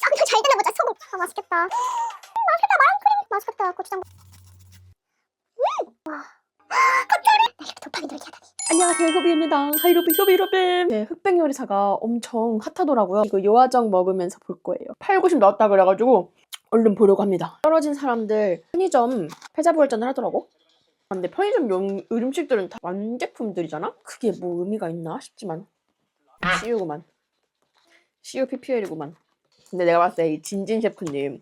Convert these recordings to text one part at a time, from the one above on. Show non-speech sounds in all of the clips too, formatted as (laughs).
쌍둥이 잘 되나 보자 소금. 아 맛있겠다. 음, 맛있겠다. 마랑 크림. 맛있겠다. 고추장. 음와. 겉절이 나 이렇게 도파민 놀게 하다니 안녕하세요 효비입니다. 하이로비 효비 효비 네, 흑백 요리사가 엄청 핫하더라고요. 이거 요아정 먹으면서 볼 거예요. 8, 90 나왔다 그래가지고 얼른 보려고 합니다. 떨어진 사람들 편의점 패자부활전을 하더라고. 근데 편의점 용, 음식들은 다 완제품들이잖아? 그게 뭐 의미가 있나 싶지만. CU구만. CU PPL이구만 근데 내가 봤을 때 이 진진 셰프님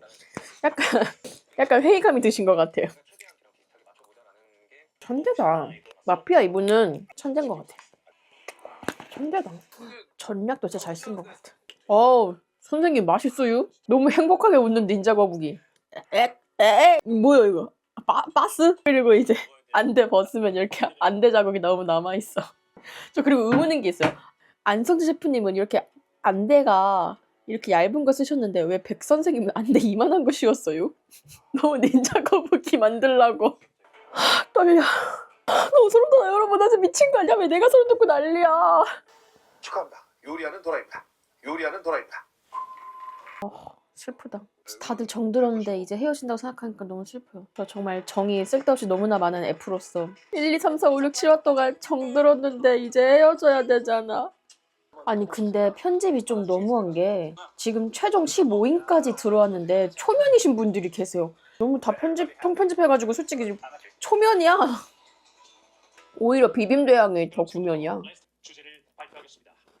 약간 (laughs) 약간 회의감이 드신 것 같아요 천재다 마피아 이분은 천재인 것 같아. 천재다. 전략도 진짜 잘 쓴 것 같아. 어우, 선생님 맛있어요? 너무 행복하게 웃는 닌자 거북이. 에, 에, 뭐야 이거? 바, 바스? 그리고 이제 안대 벗으면 이렇게 안대 자국이 너무 남아 있어. 저 그리고 의문인 게 있어요. 안성재 셰프님은 이렇게 안대가 이렇게 얇은 거 쓰셨는데 왜 백 선생님은 안대 이만한 거 씌웠어요? (laughs) 너무 닌자 거북이 만들라고. 하, 떨려. 너무 소름 돋아 여러분 나 지금 미친 거 아니야 왜 내가 소름 돋고 난리야 축하합니다. 요리하는 도라입니다. 요리하는 도라입니다. 슬프다 다들 정들었는데 이제 헤어진다고 생각하니까 너무 슬퍼요 저 정말 정이 쓸데없이 너무나 많은 F로서 1, 2, 3, 4, 5, 6, 7화 동안 정들었는데 이제 헤어져야 되잖아 아니 근데 편집이 좀 너무한 게 지금 최종 15인까지 들어왔는데 초면이신 분들이 계세요. 너무 다 편집 통편집해가지고 솔직히 초면이야. 오히려 비빔대왕이 더 구면이야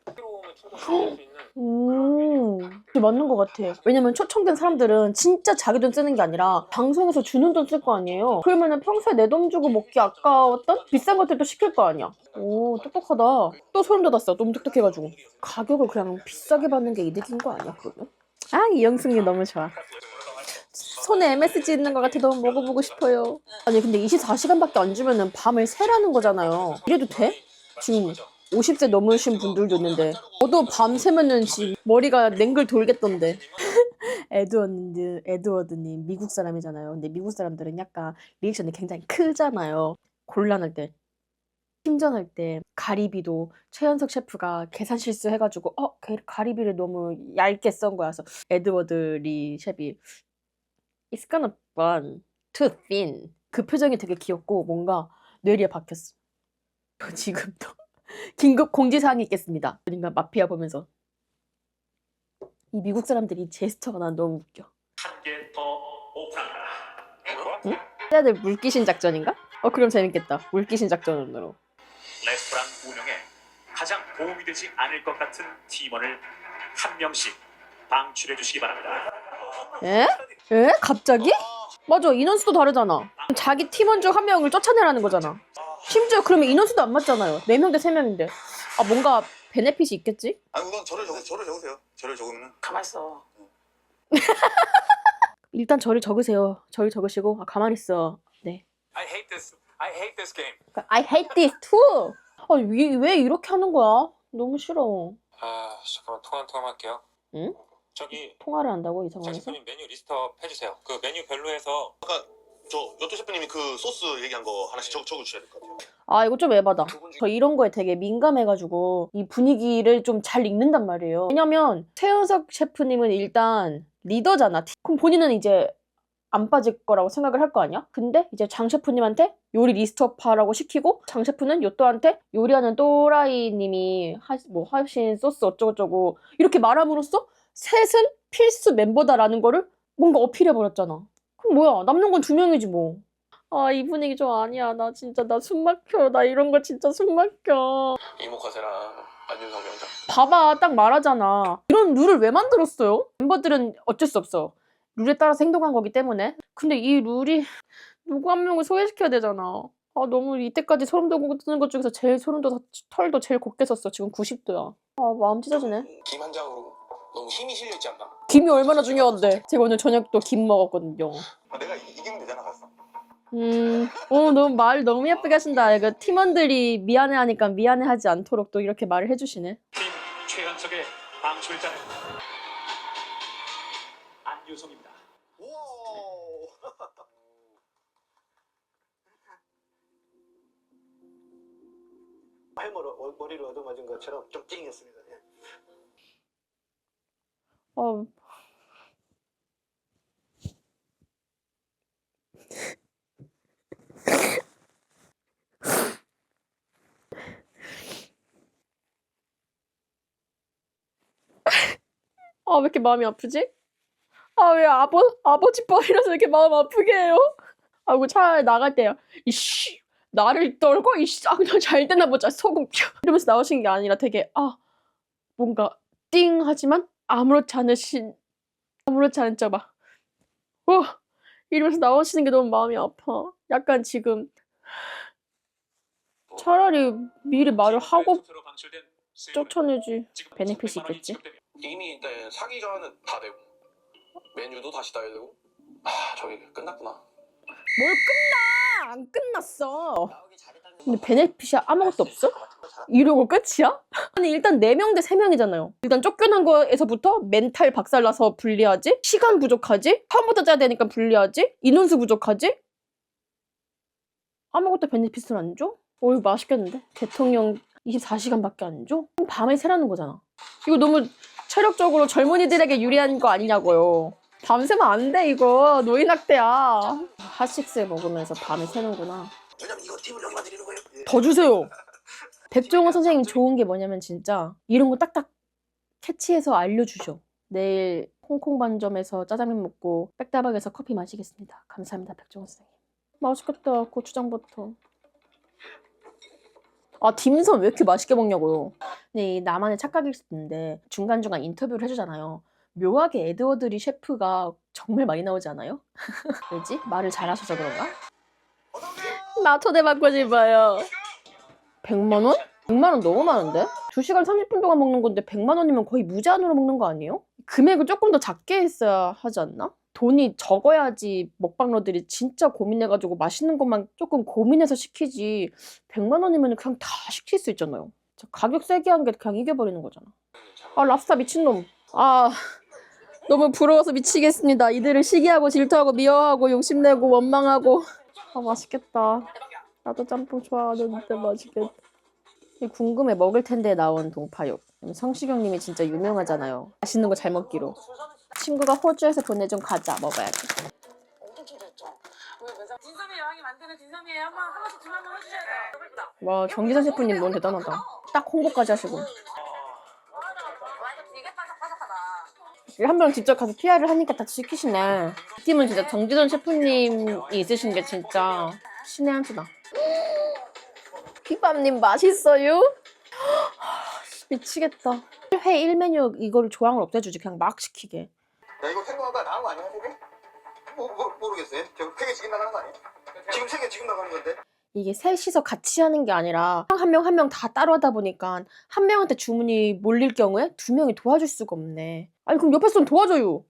(gasps) 음, 그게 맞는 것 같아. 왜냐면 초청된 사람들은 진짜 자기 돈 쓰는 게 아니라 방송에서 주는 돈 쓸 거 아니에요. 그러면은 평소에 내 돈 주고 먹기 아까웠던 비싼 것들도 시킬 거 아니야. 오, 똑똑하다. 또 소름 돋았어. 너무 똑똑해가지고. 가격을 그냥 비싸게 받는 게 이득인 거 아니야, 그러면? 아, 이영승님 너무 좋아. 손에 MSG 있는 것 같아 너무 먹어보고 싶어요. 아니 근데 24시간밖에 안 주면은 밤을 새라는 거잖아요. 이래도 돼? 지금 50세 넘으신 분들도 있는데 저도 밤 새면은 지 머리가 냉글 돌겠던데. (laughs) 에드워드 에드워드님 미국 사람이잖아요. 근데 미국 사람들은 약간 리액션이 굉장히 크잖아요. 곤란할 때 팀전할 때 가리비도 최현석 셰프가 계산 실수해가지고 어 가- 가리비를 너무 얇게 썬 거야. 그래서 에드워드 리 셰프이 It's gonna burn too thin. 그 표정이 되게 귀엽고 뭔가 뇌리에 박혔어. (laughs) 지금도 긴급 공지사항이 있겠습니다. 그러니까 마피아 보면서 이 미국 사람들이 제스처가 난 너무 웃겨. 응? 애들 물귀신 작전인가? 어 그럼 재밌겠다. 물귀신 작전으로. 레스토랑 운영에 가장 도움이 되지 않을 것 같은 팀원을 한 명씩 방출해 주시기 바랍니다. 에? 에? 갑자기? 맞아 인원수도 다르잖아. 자기 팀원 중 한 명을 쫓아내라는 거잖아. 심지어 그러면 인원수도 안 맞잖아요. 4명 대 3명인데. 아 뭔가 베네핏이 있겠지? 아니 우선 저를 적으세요. 저를 적으세요. 저를 적으면 가만 있어. (laughs) 일단 저를 적으세요. 저를 적으시고 아 가만히 있어. 네. I hate this. I hate this game. 그러니까 I hate this too. 아, 왜, 왜 이렇게 하는 거야? 너무 싫어. 아 잠깐만 통화 한 통화 할게요. 응? 저기 통화를 한다고 이장 상황에서? 셰프님 메뉴 리스트업 해주세요. 그 메뉴 별로 해서 저 요토 셰프님이 그 소스 얘기한 거 하나씩 적, 적어주셔야 될 것 같아요. 아 이거 좀 에바다. 저 이런 거에 되게 민감해가지고 이 분위기를 좀 잘 읽는단 말이에요. 왜냐면 최현석 셰프님은 일단 리더잖아. 그럼 본인은 이제 안 빠질 거라고 생각을 할 거 아니야? 근데 이제 장 셰프님한테 요리 리스트업하라고 시키고 장 셰프는 요또한테 요리하는 또라이님이 하, 뭐 하신 소스 어쩌고저쩌고 이렇게 말함으로써 셋은 필수 멤버다라는 거를 뭔가 어필해버렸잖아. 그럼 뭐야 남는 건 두 명이지 뭐. 아 이 분위기 좀 아니야. 나 진짜 나 숨 막혀. 나 이런 거 진짜 숨 막혀. 이모카세랑 안윤성 명장. 봐봐 딱 말하잖아. 이런 룰을 왜 만들었어요? 멤버들은 어쩔 수 없어. 룰에 따라서 행동한 거기 때문에. 근데 이 룰이 누구 한 명을 소외시켜야 되잖아. 아 너무 이때까지 소름 돋는 것 중에서 제일 소름 돋아 털도 제일 곱게 썼어. 지금 90도야. 아 마음 찢어지네. 김한 장으로 너무 힘이 실려 있지 않나? 김이 얼마나 중요한데. 제가 오늘 저녁도 김 먹었거든요. 아, 내가 이, 이기면 되잖아 갔어. 음, 오, 너무 말 너무 예쁘게 하신다. 이거 팀원들이 미안해하니까 미안해하지 않도록 또 이렇게 말을 해주시네. 팀 최현석의 방출자는 안유성입니다. 우와. 해머로 (laughs) 머리를 얻어맞은 것처럼 좀 찡했습니다. 어. (laughs) 아, 왜 이렇게 마음이 아프지? 아, 왜 아버, 아버지 뻘이라서 이렇게 마음 아프게 해요? 아이고, 차라리 나갈 때요. 이씨, 나를 떨고, 이씨, 아, 그냥 잘 되나 보자. 소금 펴. 이러면서 나오신 게 아니라 되게, 아, 뭔가, 띵! 하지만, 아무렇지 않으신, 아무렇지 않은 척 막, 와! 이러면서 나오시는 게 너무 마음이 아파. 약간 지금, 차라리 미리 말을 하고 쫓아내지. 베네핏이 있겠지? 이미 네, 사기 전은 다 되고 메뉴도 다시 다 되고 아 저기 끝났구나. 뭘 끝나! 안 끝났어. 근데 베네핏이 아무것도 없어? 이러고 끝이야? 아니 일단 4명 대 3명이잖아요. 일단 쫓겨난 거에서부터 멘탈 박살나서 불리하지? 시간 부족하지? 처음부터 짜야 되니까 불리하지? 인원수 부족하지? 아무것도 베네핏을 안 줘? 어이 맛있겠는데? 대통령 24시간밖에 안 줘? 밤에 새라는 거잖아. 이거 너무 체력적으로 젊은이들에게 유리한 거 아니냐고요. 밤새면 안 돼 이거 노인학대야. 핫식스 먹으면서 밤에 새는구나. 왜냐면 이거 팁을 여기만 드리는 거예요. 예. 더 주세요. (laughs) 백종원 선생님 좋은 게 뭐냐면 진짜 이런 거 딱딱 캐치해서 알려주셔. 내일 홍콩 반점에서 짜장면 먹고 백다방에서 커피 마시겠습니다. 감사합니다, 백종원 선생님. 맛있겠다, 고추장부터. 아, 딤섬 왜 이렇게 맛있게 먹냐고요. 네, 나만의 착각일 수도 있는데 중간중간 인터뷰를 해주잖아요. 묘하게 에드워드리 셰프가 정말 많이 나오지 않아요? 왜지? 말을 잘하셔서 그런가? 나 초대받고 싶어요. 100만 원? 100만 원 너무 많은데? 2시간 30분 동안 먹는 건데 100만 원이면 거의 무제한으로 먹는 거 아니에요? 금액을 조금 더 작게 했어야 하지 않나? 돈이 적어야지 먹방러들이 진짜 고민해가지고 맛있는 것만 조금 고민해서 시키지 100만 원이면 그냥 다 시킬 수 있잖아요. 저 가격 세게 한 게 그냥 이겨버리는 거잖아. 아 랍스타 미친놈. 아 너무 부러워서 미치겠습니다. 이들을 시기하고 질투하고 미워하고 욕심내고 원망하고 아 맛있겠다. 나도 짬뽕 좋아하는데 맛있겠다. 이 궁금해 먹을 텐데 나온 동파육. 성시경님이 진짜 유명하잖아요. 맛있는 거 잘 먹기로. 친구가 호주에서 보내준 과자 먹어야지. 진섬이 여왕이 만드는 진섬이에요. 한번 한 번씩 주문 한번 해주셔야 돼요. 와 정기선 셰프님 너무 대단하다. 딱 홍보까지 하시고. 한 명 직접 가서 PR을 하니까 다 시키시네. 이 팀은 진짜 정지선 셰프님이 있으신 게 진짜 신의 한 수다. 비밤님 맛있어요? 미치겠다. 회 1메뉴 이거를 조항을 없애주지 그냥 막 시키게. 야 이거 생각보다 나온 거 아니야 세개? 뭐, 뭐 모르겠어요. 저 세개 지금 나가는 거 아니야? 지금 세개 지금 나가는 건데. 이게 셋이서 같이 하는 게 아니라 한 명 한 명 다 따로 하다 보니까 한 명한테 주문이 몰릴 경우에 두 명이 도와줄 수가 없네. 아니 그럼 옆에서 좀 도와줘요.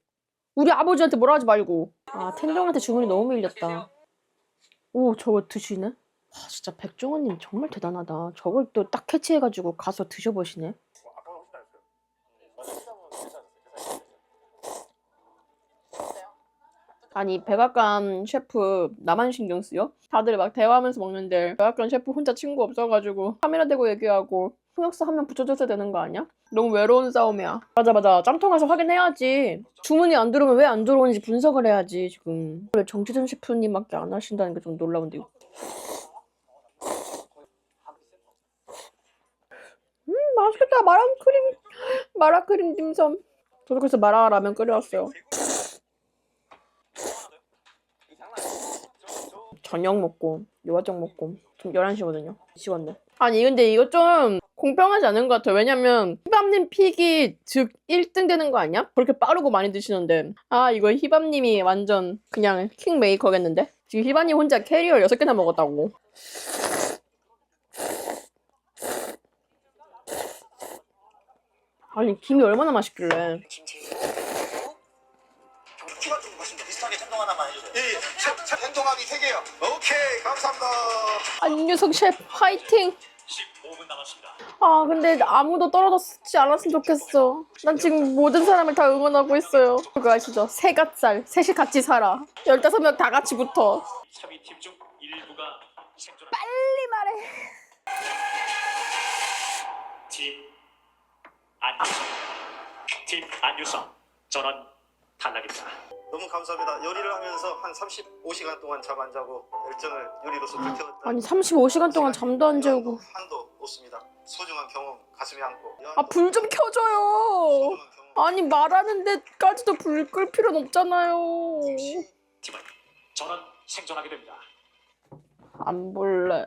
우리 아버지한테 뭐라 하지 말고. 아 텐동한테 주문이 너무 밀렸다. 오 저거 드시네? 와 진짜 백종원님 정말 대단하다. 저걸 또 딱 캐치해가지고 가서 드셔보시네. 아니 백악관 셰프 나만 신경 쓰여? 다들 막 대화하면서 먹는데 백악관 셰프 혼자 친구 없어가지고 카메라 대고 얘기하고 통역사 한 명 붙여줘야 되는 거 아니야? 너무 외로운 싸움이야. 맞아 맞아. 짬통 가서 확인해야지. 주문이 안 들어오면 왜 안 들어오는지 분석을 해야지 지금. 왜 정지준 셰프님밖에 안 하신다는 게 좀 놀라운데. 음 맛있겠다. 마라크림 마라크림 딤섬 저도 그래서 마라라면 끓여왔어요 저녁 먹고 요아정 먹고 지금 11시거든요. 미치겠네 아니 근데 이거 좀 공평하지 않은 것 같아요. 왜냐면 희밤님 픽이 즉 1등 되는 거 아니야? 그렇게 빠르고 많이 드시는데. 아 이거 희밤님이 완전 그냥 킹메이커겠는데? 지금 희밤님 혼자 캐리어 6개나 먹었다고. 아니 김이 얼마나 맛있길래 하나만 해주세요. 예, 예. 텐동하기 세 개요. 오케이, 감사합니다. 안유석 셰프 화이팅 15분 남았습니다. 아 근데 아무도 떨어졌지 않았으면 좋겠어 난 지금 모든 사람을 다 응원하고 있어요 그거 아시죠? 새갓살 셋이 같이 살아 15명 다 같이 붙어 3위 팀 중 일부가 생존. 빨리 말해 팀 안유성. 팀 안유성. 전원 탈락입니다. 너무 감사합니다. 요리를 하면서 한 35시간 동안 잠 안 자고 열정을 요리로서 불태웠다. 아니 35시간 동안 잠도 안 재우고 한도 없습니다. 소중한 경험 가슴에 안고 아 불 좀 켜줘요 소중한 경험 아니 말하는 데까지도 불 끌 필요는 없잖아요. 팀은 전원 생존하게 됩니다. 안 볼래.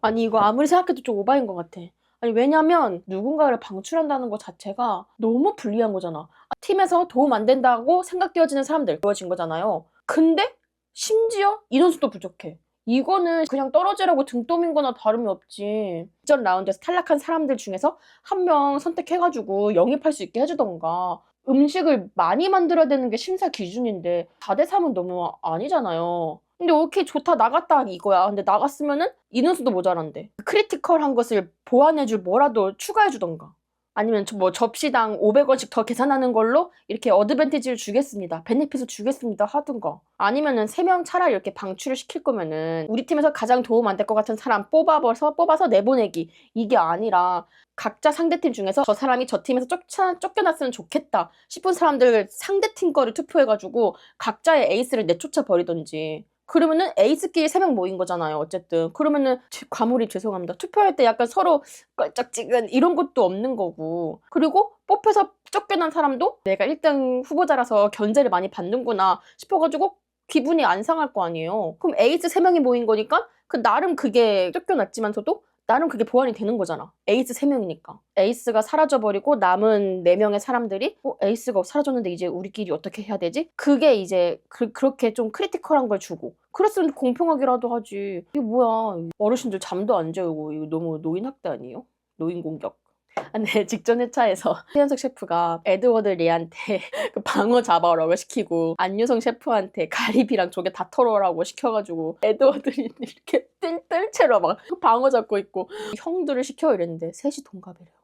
아니 이거 아무리 생각해도 좀 오바인 것 같아. 아니 왜냐면 누군가를 방출한다는 것 자체가 너무 불리한 거잖아. 아, 팀에서 도움 안 된다고 생각되어지는 사람들 보여진 거잖아요. 근데 심지어 인원수도 부족해. 이거는 그냥 떨어지라고 등 떠민 거나 다름이 없지. 이전 라운드에서 탈락한 사람들 중에서 한 명 선택해가지고 영입할 수 있게 해주던가. 음식을 많이 만들어야 되는 게 심사 기준인데 4대 3은 너무 아니잖아요. 근데 오케이 좋다 나갔다 이거야. 근데 나갔으면은 인원수도 모자란데 크리티컬한 것을 보완해줄 뭐라도 추가해주던가. 아니면 저- 뭐 접시당 500원씩 더 계산하는 걸로 이렇게 어드밴티지를 주겠습니다. 베네핏을 주겠습니다. 하든가. 아니면은 3명 차라리 이렇게 방출을 시킬 거면은 우리 팀에서 가장 도움 안 될 것 같은 사람 뽑아서 뽑아서 내보내기. 이게 아니라 각자 상대팀 중에서 저 사람이 저 팀에서 쫓아, 쫓겨났으면 좋겠다 싶은 사람들 상대팀 거를 투표해가지고 각자의 에이스를 내쫓아 버리던지 그러면은 에이스끼리 세명 모인 거잖아요 어쨌든 그러면은 제- 과몰입 죄송합니다 투표할 때 약간 서로 껄쩍지근 이런 것도 없는 거고 그리고 뽑혀서 쫓겨난 사람도 내가 1등 후보자라서 견제를 많이 받는구나 싶어가지고 기분이 안 상할 거 아니에요 그럼 에이스 세 명이 모인 거니까 그 나름 그게 쫓겨났지만서도 나름 그게 보완이 되는 거잖아. 에이스 3명이니까. 에이스가 사라져버리고 남은 4명의 사람들이 어, 에이스가 사라졌는데 이제 우리끼리 어떻게 해야 되지? 그게 이제 그, 렇게 좀 크리티컬한 걸 주고 그랬으면 공평하기라도 하지. 이게 뭐야. 어르신들 잠도 안 재우고 이거 너무 노인 학대 아니에요? 노인 공격. 아, 네, (laughs) 직전 회차에서 최현석 셰프가 에드워드 리한테 (laughs) 그 방어 잡아오라고 시키고 안유성 셰프한테 가리비랑 조개 다 털어오라고 시켜가지고 에드워드 (laughs) 리 이렇게 뜰, 뜰 채로 막 방어 잡고 있고 형들을 시켜 이랬는데 셋이 동갑이래요.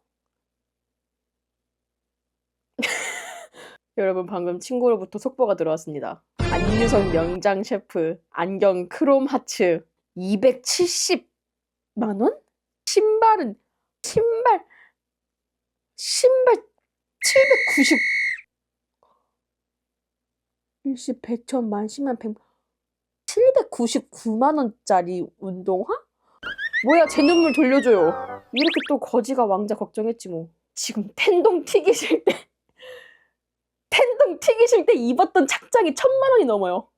여러분 방금 친구로부터 속보가 들어왔습니다. 안유성 명장 셰프 안경 크롬 하츠 270만 원? 신발은 신발 신발 790 일십 백천 만 십만 백 799만 원짜리 운동화? 뭐야 제 눈물 돌려줘요. 이렇게 또 거지가 왕자 걱정했지 뭐. 지금 텐동 튀기실 때 텐동 튀기실 때 입었던 착장이 천만 원이 넘어요.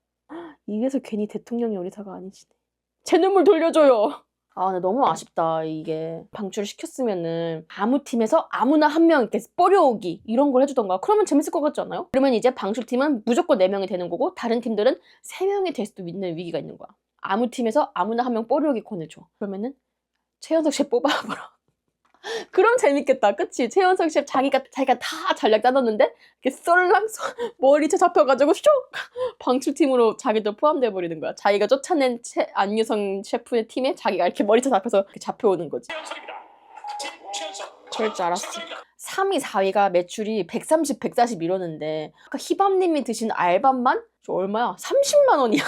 이래서 괜히 대통령 요리사가 아니시네. 제 눈물 돌려줘요. 아, 근데 너무 아쉽다. 이게 방출을 시켰으면은 아무 팀에서 아무나 한 명 이렇게 뽀려오기 이런 걸 해주던가. 그러면 재밌을 것 같지 않아요? 그러면 이제 방출팀은 무조건 4명이 되는 거고 다른 팀들은 3명이 될 수도 있는 위기가 있는 거야. 아무 팀에서 아무나 한 명 뽀려오기 권해줘. 그러면은 최현석 씨 뽑아보라. 그럼 재밌겠다. 그치? 최현석 씨 자기가 자기가 다 전략 짜놨는데 이렇게 쏠랑 쏠 머리채 잡혀가지고 슉 방출팀으로 자기도 포함돼 버리는 거야. 자기가 쫓아낸 채, 안유성 셰프의 팀에 자기가 이렇게 머리채 잡혀서 잡혀오는 거지. 그럴 줄 알았어. 축하드립니다. 3위, 4위가 매출이 130, 140 이러는데 아까 희밤님이 드신 알밥만 저 얼마야? 30만 원이야.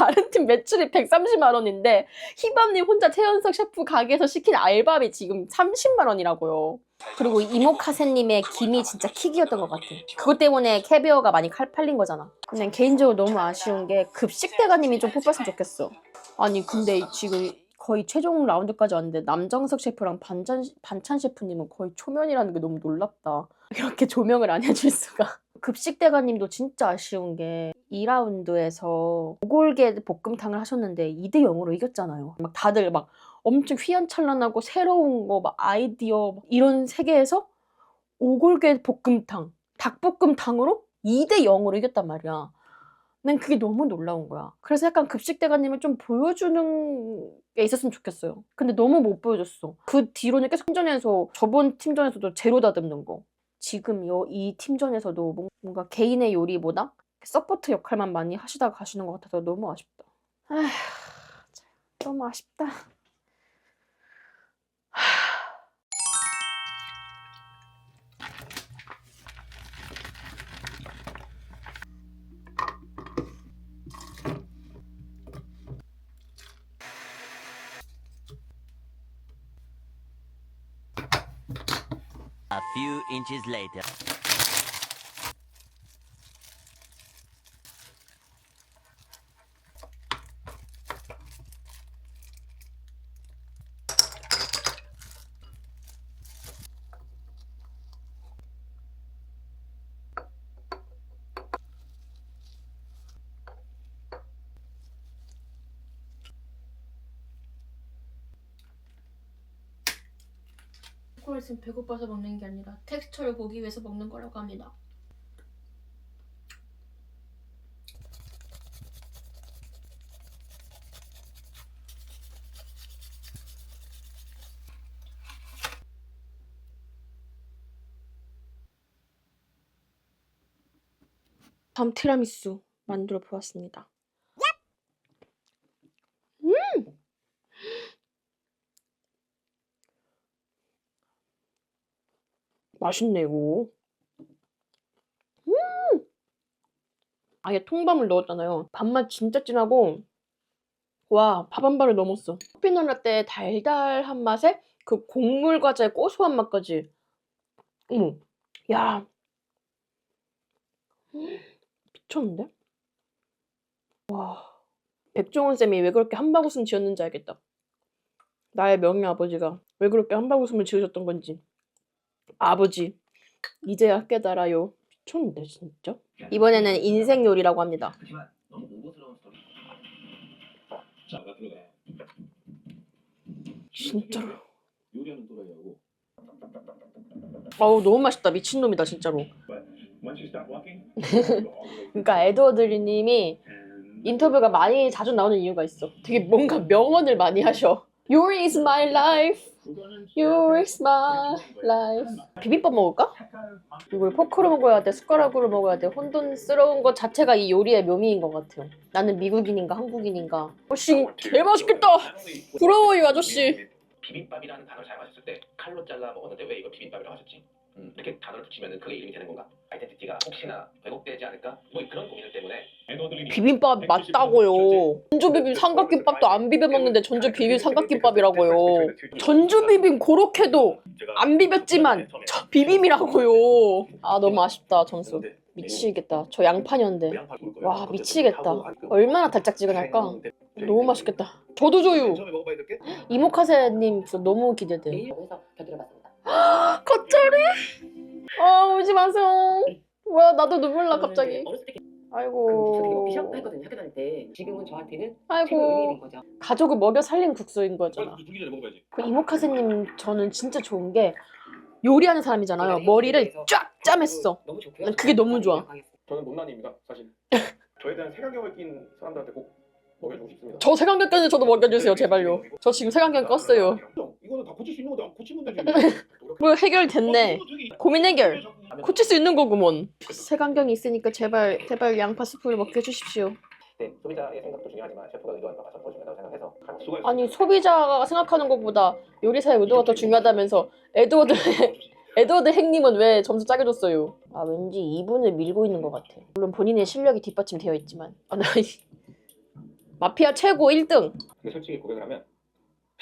다른 팀 매출이 130만 원인데 희밤님 혼자 최연석 셰프 가게에서 시킨 알밥이 지금 30만 원이라고요. 그리고 이모카세님의 김이 진짜 킥이었던 것 같아. 그것 때문에 캐비어가 많이 칼 팔린 거잖아. 근데 개인적으로 너무 아쉬운 게 급식 대가님이 좀 뽑혔으면 좋겠어. 아니 근데 지금 거의 최종 라운드까지 왔는데 남정석 셰프랑 반찬, 반찬 셰프님은 거의 초면이라는 게 너무 놀랍다. 이렇게 조명을 안 해줄 수가. (laughs) 급식 대가님도 진짜 아쉬운 게 2라운드에서 오골계 볶음탕을 하셨는데 2대 0으로 이겼잖아요. 막 다들 막 엄청 휘황찬란하고 새로운 거 막 아이디어 막 이런 세계에서 오골계 볶음탕, 닭볶음탕으로 2대 0으로 이겼단 말이야. 난 그게 너무 놀라운 거야. 그래서 약간 급식 대가님을 좀 보여주는 게 있었으면 좋겠어요. 근데 너무 못 보여줬어. 그 뒤로는 계속 팀전에서 저번 팀전에서도 제로 다듬는 거. 지금 요, 이 팀전에서도 뭔- 뭔가 개인의 요리보다 서포트 역할만 많이 하시다가 가시는 것 같아서 너무 아쉽다. 아휴, 참, 너무 아쉽다. A few inches later. 그걸 지금 배고파서 먹는 게 아니라 텍스처를 보기 위해서 먹는 거라고 합니다. 다음 티라미수 만들어 보았습니다. 음! 맛있네 이거. 음! 아예 통밤을 넣었잖아요. 밥맛 진짜 진하고 와 밥 한 발을 넘었어. 커피넛 라떼 달달한 맛에 그 곡물 과자의 고소한 맛까지. 어머, 야 미쳤는데? 와 백종원 쌤이 왜 그렇게 한바구음 지었는지 알겠다. 나의 명예 아버지가 왜 그렇게 한바구음을 지으셨던 건지. 아버지 이제야 깨달아요. 미쳤는데 진짜. 이번에는 인생 요리라고 합니다. 진짜로. 요리하는 또라이하고. 어우 너무 맛있다 미친놈이다 진짜로. Once you start walking, (laughs) 그러니까 에드워드리님이 인터뷰가 많이 자주 나오는 이유가 있어. 되게 뭔가 명언을 많이 하셔. Yours is my life. Yours is my life. 비빔밥 먹을까? 이걸 포크로 먹어야 돼, 숟가락으로 먹어야 돼. 혼돈스러운 것 자체가 이 요리의 묘미인 것 같아요. 나는 미국인인가 한국인인가. 어씨, 개 맛있겠다. 부러워요 아저씨. 비빔밥이라는 단어를 사용하셨을 때 칼로 잘라 먹었는데 왜 이걸 비빔밥이라고 하셨지? 음, 이렇게 단어를 붙이면 그게 이름이 되는 건가? 아이덴티티가 혹시나 왜곡되지 않을까? 뭐 그런 고민들 때문에 비빔밥 맞다고요. 전주 비빔 삼각김밥도 안 비벼 먹는데 전주 비빔 삼각김밥이라고요. 전주 비빔 고로케도 안 비볐지만 저 비빔이라고요. 아 너무 아쉽다 점수. 미치겠다. 저 양파년데. 와 미치겠다. 얼마나 달짝지근할까? 너무 맛있겠다. 저도 될게. 이모카세님 너무 기대돼. 겉절이? 아 울지 마세요. 뭐야 나도 눈물 나 갑자기. 어렸을 때 아이고. 피셔 했거든요. 학교 다닐 때. 지금은 저한테는 최고 아이고. 된 거죠. 가족을 먹여 살린 국수인 거잖아. 전에 먹어야지. 그 이모카세님 저는 진짜 좋은 게 요리하는 사람이잖아요. 머리를 쫙 짜맸어. 너무 좋고요. 난 그게 너무 좋아. 저는 못난이입니다 사실 (laughs) 저에 대한 색안경을 낀 사람들한테 꼭 먹여주고 싶습니다 저 색안경까지 저도 먹여주세요 제발요. 저 지금 색안경 껐어요. 이거는 다 고칠 수 있는 건데 안 고치면 되지. 뭐 해결됐네. 고민 해결. 고칠 수 있는 거구먼. 색안경이 있으니까 제발 제발 양파 스프를 먹게 해주십시오. 네, 소비자의 생각도 중요하지만 셰프가 의도한 바가 더 중요하다고 생각해서 수고했습니다. 아니 소비자가 생각하는 것보다 요리사의 의도가 더 중요하다면서 에드워드 에드워드 행님은 왜 점수 짜게 줬어요? 아 왠지 이분을 밀고 있는 것 같아. 물론 본인의 실력이 뒷받침되어 있지만 아, 나 이- 마피아 최고 1등. 근데 솔직히 고백을 하면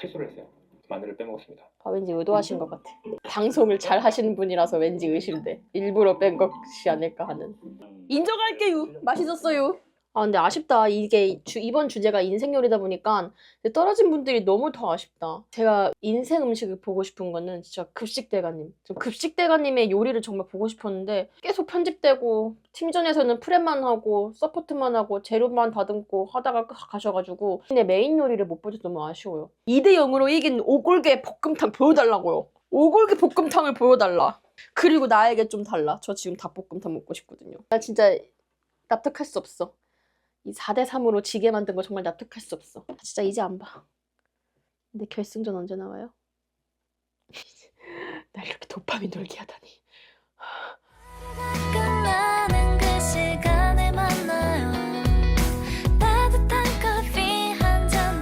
실수를 했어요. 마늘을 빼먹었습니다. 아 왠지 의도하신 것 같아. 방송을 잘 하시는 분이라서 왠지 의심돼. 일부러 뺀 것이 아닐까 하는. 인정할게요. 맛있었어요. 아 근데 아쉽다. 이게 주, 이번 주제가 인생 요리다 보니까 떨어진 분들이 너무 더 아쉽다. 제가 인생 음식을 보고 싶은 거는 진짜 급식 대가님. 저 급식 대가님의 요리를 정말 보고 싶었는데 계속 편집되고 팀전에서는 프랩만 하고 서포트만 하고 재료만 다듬고 하다가 가셔가지고 근데 메인 요리를 못 보셔서 너무 아쉬워요. 2대 0으로 이긴 오골계 볶음탕 보여달라고요. 오골계 볶음탕을 보여달라. 그리고 나에게 좀 달라. 저 지금 닭볶음탕 먹고 싶거든요. 나 진짜 납득할 수 없어. 이 4대 3으로 지게 만든 거 정말 납득할 수 없어. 진짜 이제 안 봐. 근데 결승전 언제 나와요? (laughs) 날 이렇게 도파민 돌게 하다니.